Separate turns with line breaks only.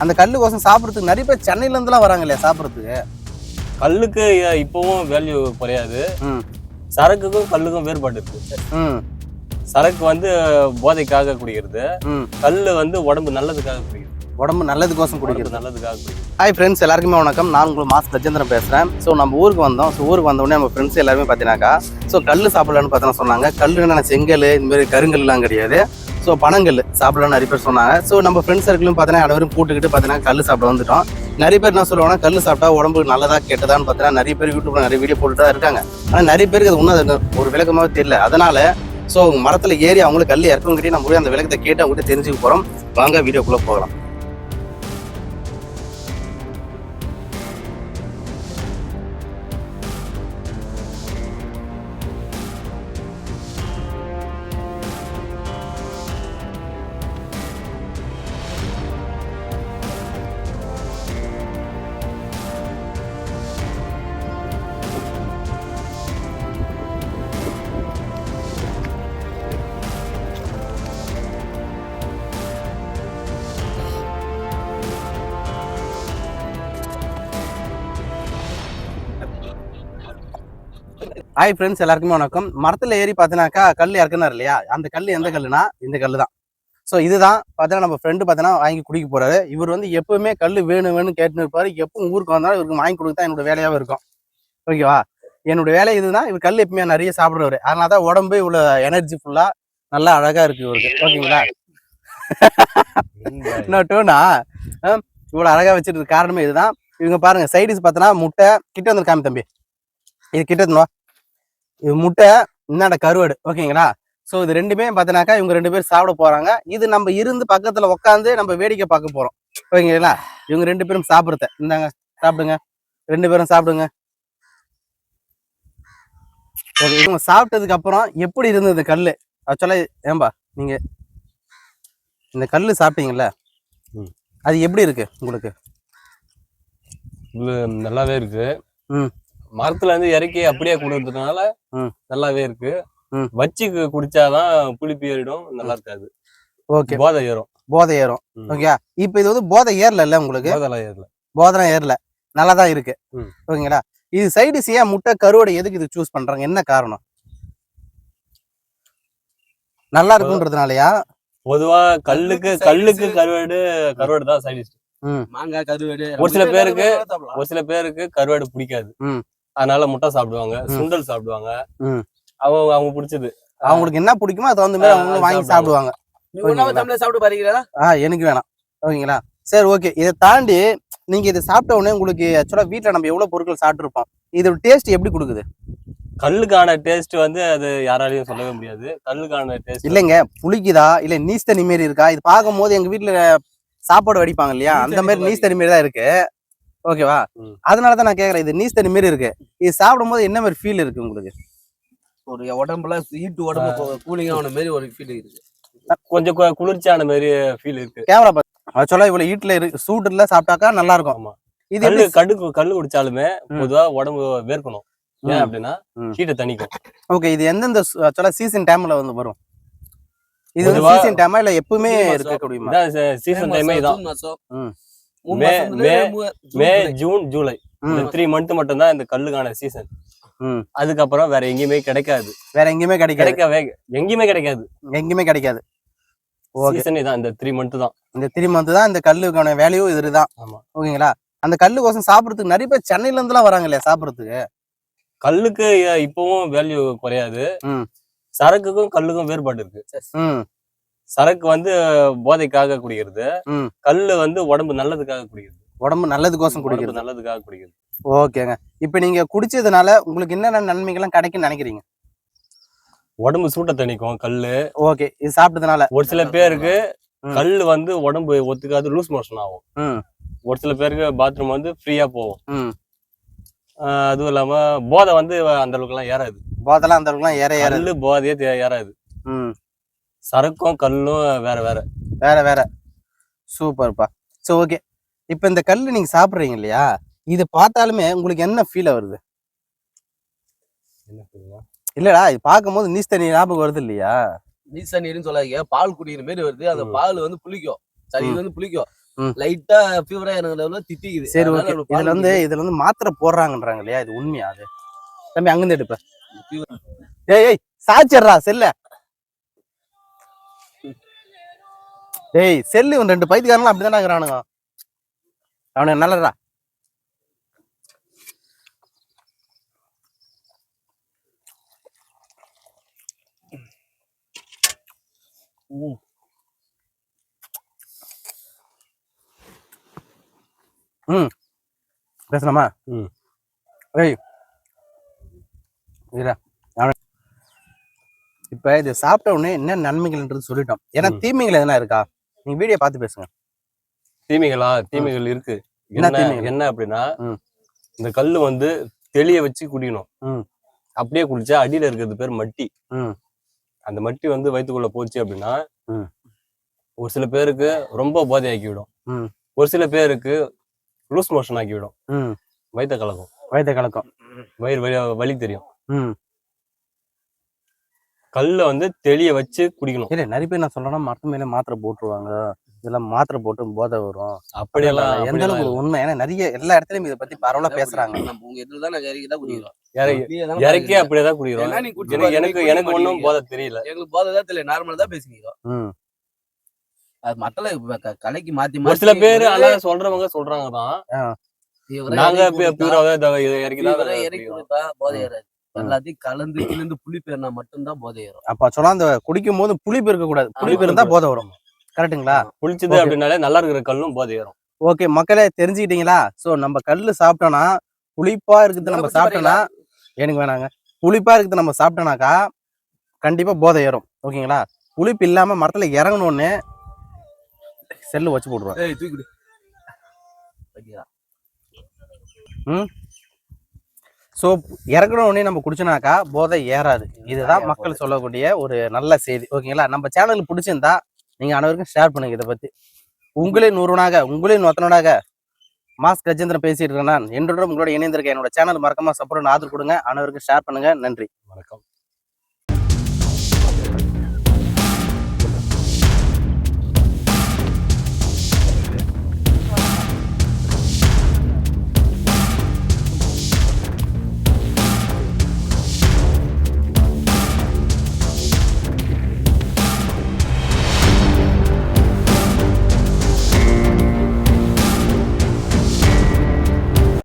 அந்த கல்லுக்கோசம் சாப்பிட்றதுக்கு நிறைய பேர் சென்னையில இருந்துலாம் வராங்க இல்லையா சாப்பிட்றதுக்கு?
கல்லுக்கு இப்பவும் வேல்யூ குறையாது. சரக்குக்கும் கல்லுக்கும் வேறுபாடு இருக்கு.
ம்.
சரக்கு வந்து போதைக்காக குடிக்கிறது.
ம்.
கல்லு வந்து உடம்பு நல்லதுக்காக குடிக்கிறது.
உடம்பு நல்லதுக்கோசம் குடிக்கிறது.
உடம்பு நல்லதுக்காக குடிக்கிறது.
ஹாய் ஃப்ரெண்ட்ஸ் எல்லாருக்குமே வணக்கம். நான் உங்களுக்கு மாஸ் கஜேந்திரன் பேசுகிறேன் ஸோ நம்ம ஊருக்கு வந்தோம். ஸோ ஊருக்கு வந்த உடனே நம்ம ஃப்ரெண்ட்ஸ் எல்லாருமே பார்த்தீங்கன்னாக்கா ஸோ கல் சாப்பிடலான்னு பார்த்தீங்கன்னா சொன்னாங்க. கல்லுன்னு செங்கல் இந்த மாதிரி கருங்கல்லாம் கிடையாது. ஸோ பனங்கல் சாப்பிடலாம் நிறைய பேர் சொன்னாங்க. ஸோ நம்ம ஃப்ரெண்ட்ஸ் சர்க்கிளும் பார்த்தீங்கன்னா அனைவரும் கூட்டுக்கிட்டு பார்த்தீங்கன்னா கல் சாப்பிட வந்துட்டோம். நிறைய பேர் என்ன சொல்லுவாங்கன்னா கல் சாப்பிட்டா உடம்புக்கு நல்லதா கெட்டதான்னு பார்த்தீங்கன்னா நிறைய பேர் யூடியூப்ல நிறைய வீடியோ போட்டுட்டு தான் இருக்காங்க. ஆனால் நிறைய பேருக்கு அது ஒன்றும் ஒரு விளக்கமாகவே தெரியல. அதனால ஸோ மரத்தில் ஏறி அவங்களுக்கு கல் இறக்கவங்கிட்டே நம்ம போய் அந்த விளக்கத்தை கேட்டு அவங்ககிட்ட தெரிஞ்சுக்க போகிறோம் வாங்க வீடியோக்குள்ளே போகலாம். ஹாய் ஃப்ரெண்ட்ஸ் எல்லாருக்குமே வணக்கம். மரத்தில் ஏறி பார்த்தீங்கன்னாக்கா கல் இறக்குனார் இல்லையா? அந்த கல் எந்த கல்லுனா இந்த கல் தான் ஸோ இதுதான் பார்த்தீங்கன்னா நம்ம ஃப்ரெண்டு பார்த்தீங்கன்னா வாங்கி குடிக்க போறாரு. இவர் வந்து எப்பவுமே கல் வேணும் வேணும்னு கேட்டுன்னு இருப்பாரு. எப்பவும் ஊருக்கு வந்தாலும் இவருக்கு வாங்கி கொடுக்க தான் என்னோட வேலையாகவே இருக்கும். ஓகேவா என்னோட வேலை இதுதான் இவர் கல் எப்பவுமே நிறைய சாப்பிடுவாரு அதனால தான் உடம்பு இவ்வளோ எனர்ஜி ஃபுல்லாக நல்லா அழகா இருக்கு இவருக்கு. ஓகேங்களா? இன்னும் டோனா இவ்வளோ அழகா வச்சிருக்க காரணமே இதுதான். இவங்க பாருங்க சைடிஸ் பார்த்தோன்னா முட்டை கிட்ட வந்து காமி தம்பி. இது கிட்ட இருந்துவா இது முட்டை இந்தாண்ட கருவாடு. ஓகேங்களா? ஸோ இது ரெண்டுமே பார்த்தீங்கன்னாக்கா இவங்க ரெண்டு பேரும் சாப்பிட போறாங்க. இது நம்ம இருந்து பக்கத்துல உட்காந்து நம்ம வேடிக்கை பார்க்க போறோம். ஓகேங்களா? இவங்க ரெண்டு பேரும் சாப்பிடுறத. இந்தாங்க சாப்பிடுங்க. ரெண்டு பேரும் சாப்பிடுங்க. ஓகே இவங்க சாப்பிட்டதுக்கு அப்புறம் எப்படி இருந்தது கல் ஆக்சுவலாக ஏம்பா நீங்க இந்த கல் சாப்பிட்டீங்கல்ல. அது எப்படி இருக்கு உங்களுக்கு?
நல்லாவே இருக்கு.
ம்.
மரத்துல இருந்து இறக்கி அப்படியே கொடுக்கறதுனால. நல்லாவே இருக்கு. வச்சு குடிச்சாதான் புளிப்பு ஏறிடும் நல்லா இருக்காது.
ஓகே.
போதை ஏறும்.
போதை ஏறும். ஓகே இப்போ இது வந்து போதை ஏறல உங்களுக்கு?
போதைலாம் ஏறல.
போதனை ஏறல. நல்லா தான் இருக்கு. ஓகேங்களா? இது சைடு ஏன் முட்டை கருவாடு எதுக்கு இது சூஸ் பண்றாங்க? என்ன காரணம்? நல்லா இருக்குன்றதுனாலயா?
பொதுவா கல்லுக்கு கல்லுக்கு கருவாடு கருவாடு தான் சைடிஸ்ட்
மாங்காய் கருவேடு
ஒரு சில பேருக்கு ஒரு சில பேருக்கு கருவாடு பிடிக்காது. அதனால முட்டை சாப்பிடுவாங்க. சுண்டல் சாப்பிடுவாங்க. அவங்க அவங்க பிடிச்சது.
அவங்களுக்கு என்ன பிடிக்குமோ அது தகுந்த மாதிரி அவங்க வாங்கி
சாப்பிடுவாங்க.
சாப்பிட்டு பாருங்களா
ஆ எனக்கு வேணாம். ஓகேங்களா? சரி ஓகே. இதை தாண்டி நீங்க இதை சாப்பிட்ட உடனே உங்களுக்கு ஆக்சுவலா வீட்ல நம்ம எவ்வளவு பொருட்கள் சாப்பிட்டுருப்போம்? இதோட டேஸ்ட் எப்படி கொடுக்குது?
கல்லுக்கான டேஸ்ட் வந்து அது யாராலையும் சொல்லவே முடியாது. கல்லுக்கான டேஸ்ட்
இல்லைங்க புளிக்குதா? இல்ல நீஸ் தண்ணி மாரி இருக்கா? இது பார்க்கும்போது எங்க வீட்ல சாப்பாடு வடிப்பாங்க இல்லையா? அந்த மாதிரி
மாதிரி.
நீஸ் தண்ணி மாரி தான் இருக்கு. ஓகேவா?
ம்.
அதனால தான் நான் கேக்குறேன் இது நீஸ் தண்ணி மாரி இருக்கு. இது சாப்பிடும்போது என்ன மாதிரி ஃபீல் இருக்கு உங்களுக்கு?
ஒரு உடம்புல ஹீட் உடம்பு கூலிங் ஆன மாதிரி ஒரு ஃபீல் இருக்கு.
கொஞ்சம் குளிர்ச்சியான மாதிரி ஃபீல் இருக்கு.
கேமரா பார்த்து ஆக்சுவலா இவ்வளவு ஹீட்ல இருக்கு சூடுல சாப்பிட்டாக்கா நல்லா இருக்கும்
ஆமா.
இது
கல்லு கடு கல்லு குடிச்சாலுமே. பொதுவா உடம்பு வேர்க்கணும். ஏன். அப்படின்னா. ஹீட்டை தணிக்கும்.
ஓகே இது எந்தெந்த ஆக்சுவலா சீசன் டைம்ல வந்து வரும்? இது வந்து சீசன் டைமா இல்ல எப்பவுமே. இருக்கக்கூடியமா
இதான் சீசன் டைமே இதான்.
ம்.
May- May-
June
July. இந்த த்ரீ மந்த் மட்டும்தான் இந்த கல்லுக்கான சீசன் அதுக்கப்புறம் வேற எங்கேயுமே கிடைக்காது.
வேற எங்கேயுமே கிடைக்காது.
கிடைக்கவே எங்கேயுமே கிடைக்காது.
எங்கேயுமே கிடைக்காது.
சீசன் இதான் இந்த த்ரீ மந்த் தான்.
இந்த த்ரீ மந்த் தான் இந்த கல்லுக்கான வேல்யூ இதுதான்.
ஆமா.
ஓகேங்களா? அந்த கல்லுக்கோசம் சாப்பிடுறதுக்கு நிறைய பேர் சென்னையில இருந்துலாம் வராங்க இல்லையா சாப்பிடுறதுக்கு?
கல்லுக்கு இப்பவும் வேல்யூ குறையாது. சரக்குக்கும் கல்லுக்கும் வேறுபாடு இருக்கு. சரக்கு வந்து போதைக்காக குடிக்கிறது. கல்லு வந்து உடம்பு நல்லதுக்காக குடிக்கிறது.
உடம்பு நல்லதுக்கோசம் குடிக்கிறது.
நல்லதுக்காக குடிக்கிறது.
ஓகேங்க. இப்போ நீங்க குடிச்சதுனால உங்களுக்கு என்னென்ன நன்மைகள்லாம் கிடைக்கும்னு நினைக்கிறீங்க?
உடம்பு சூட்டை தணிக்கும் கல்லு.
ஓகே. இது சாப்பிட்டதுனால.
ஒரு சில பேருக்கு. கல்லு வந்து உடம்பு ஒத்துக்காது லூஸ் மோஷன் ஆகும். ஒரு சில பேருக்கு பாத்ரூம் வந்து ஃப்ரீயா போகும். அதுவும் இல்லாம போதை வந்து அந்த அளவுக்கு எல்லாம் ஏறாது.
போதெல்லாம் அந்த அளவுக்குலாம் ஏற ஏறாது.
போதையே ஏறாது. சரக்கும் கல்லும் வேற வேற.
வேற வேற. சூப்பர்ப்பா. ஸோ ஓகே இப்போ இந்த கல் நீங்க சாப்பிட்றீங்க இல்லையா? இது பார்த்தாலுமே உங்களுக்கு என்ன ஃபீல் வருது? இல்லடா இது பார்க்கும்போது நீஸ் தண்ணி ஞாபகம் வருது இல்லையா?
நீச நீர்னு சொல்லாதீங்க. பால் குடிக்கிற மாதிரி வருது. அந்த. பால் வந்து புளிக்கும். சரி இது வந்து புளிக்கும். லைட்டா ஃபீவரா எனக்கு திட்டிக்குது
சரி ஓகே இதுல வந்து இதுல வந்து மாத்திரை போடுறாங்கன்றாங்க இல்லையா? இது உண்மையா அது? தம்பி அங்கிருந்து எடுப்ப. ஏய் ஏய் சாச்சிடுறா செல்ல. டேய் செல்லு இவன் ரெண்டு பைத்தியக்காரங்களும் அப்படிதானே இருக்கிறானுங்க. அவனுக்கு நல்லடா ம். பேசலாமா?
ம்.
ஏய். அவன இப்ப இது சாப்பிட்ட உடனே என்ன நன்மைகள்ன்றது சொல்லிட்டோம். ஏன்னா. தீமைகள் எதனா இருக்கா? நீங்க வீடியோ பார்த்து பேசுங்க.
தீமைகளா? தீமைகள் இருக்கு.
என்ன
என்ன அப்படின்னா. இந்த கல்லு வந்து தெளிய வச்சு குடிக்கணும். அப்படியே குடிச்சா அடியில இருக்கிறது பேர் மட்டி. அந்த மட்டி வந்து வயித்துக்குள்ள போச்சு அப்படின்னா. ஒரு சில பேருக்கு ரொம்ப போதை ஆக்கி விடும்
ம்.
ஒரு சில பேருக்கு லூஸ் மோஷன் ஆக்கி விடும்
ம்.
வயித்த கலக்கும்.
வயதை கலக்கம்.
வயிறு வலி வலி தெரியும். கல்லை வந்து தெளிய வச்சு குடிக்கணும்.
இல்ல நிறைய பேர் நான் சொல்றேன்னா மரத்து மேல மாத்திரை போட்டுருவாங்க. இதெல்லாம் மாத்திரை போட்டு போதை வரும்.
அப்படியெல்லாம்
எந்த அளவுக்கு உண்மை? ஏன்னா நிறைய எல்லா இடத்துலயும் இதை பத்தி பரவலா பேசுறாங்க.
நம்ம உங்க இடத்துல தான் நாங்க இறக்கி தான் குடிக்கிறோம்.
இறக்கி
அப்படியே தான்
இறக்கி
குடிக்கிறோம்.
எனக்கு எனக்கு ஒன்றும்
மாட்டீங்க.
போதை தெரியல.
எங்களுக்கு போதை தான் தெரியல. நார்மலா தான் பேசிக்கிறோம். அது மத்தல கலைக்கு மாத்தி
ஒரு சில பேர் ஆனா சொல்றவங்க சொல்றாங்க தான் நாங்க இறக்கி தான்
போதை ஏறாது. எல்லாத்தையும் கலந்து கிளந்து புளிப்பு மட்டும்தான் போதை ஏறும்.
அப்ப சொன்னா அந்த குடிக்கும் போது புளிப்பு இருக்க கூடாது புளிப்பு இருந்தா போதை வரும். கரெக்ட்டுங்களா?
புளிச்சது. அப்படின்னாலே நல்லா இருக்கிற கல்லும் போதை ஏறும்.
ஓகே மக்களே தெரிஞ்சுக்கிட்டீங்களா? சோ நம்ம கல்லு சாப்பிட்டோம்னா புளிப்பா இருக்குது நம்ம சாப்பிட்டோம்னா எனக்கு வேணாங்க. புளிப்பா இருக்குது நம்ம சாப்பிட்டோம்னாக்கா கண்டிப்பா போதை ஏறும். ஓகேங்களா? புளிப்பு இல்லாம மரத்துல இறங்கணும்னு செல்லு வச்சு போட்டுருவாங்க.
பாத்தியா?
ஸோ இறக்கணும் உடனே நம்ம குடிச்சோனாக்கா போதை ஏறாது. இதுதான் மக்கள் சொல்லக்கூடிய ஒரு நல்ல செய்தி. ஓகேங்களா நம்ம சேனலுக்கு பிடிச்சிருந்தா நீங்க அனைவருக்கும் ஷேர் பண்ணுங்க இதை பத்தி. உங்களின் ஒருவனாக உங்களின் ஒத்தனனாக மாஸ் கஜேந்திரன் பேசிட்டு இருக்கேன் நான். என்றுடன் உங்களோட இணைந்திருக்கேன் என்னோட சேனல் மறக்காம சப்போர்ட் ஆதரவு கொடுங்க. அனைவருக்கும் ஷேர் பண்ணுங்க. நன்றி.
வணக்கம்.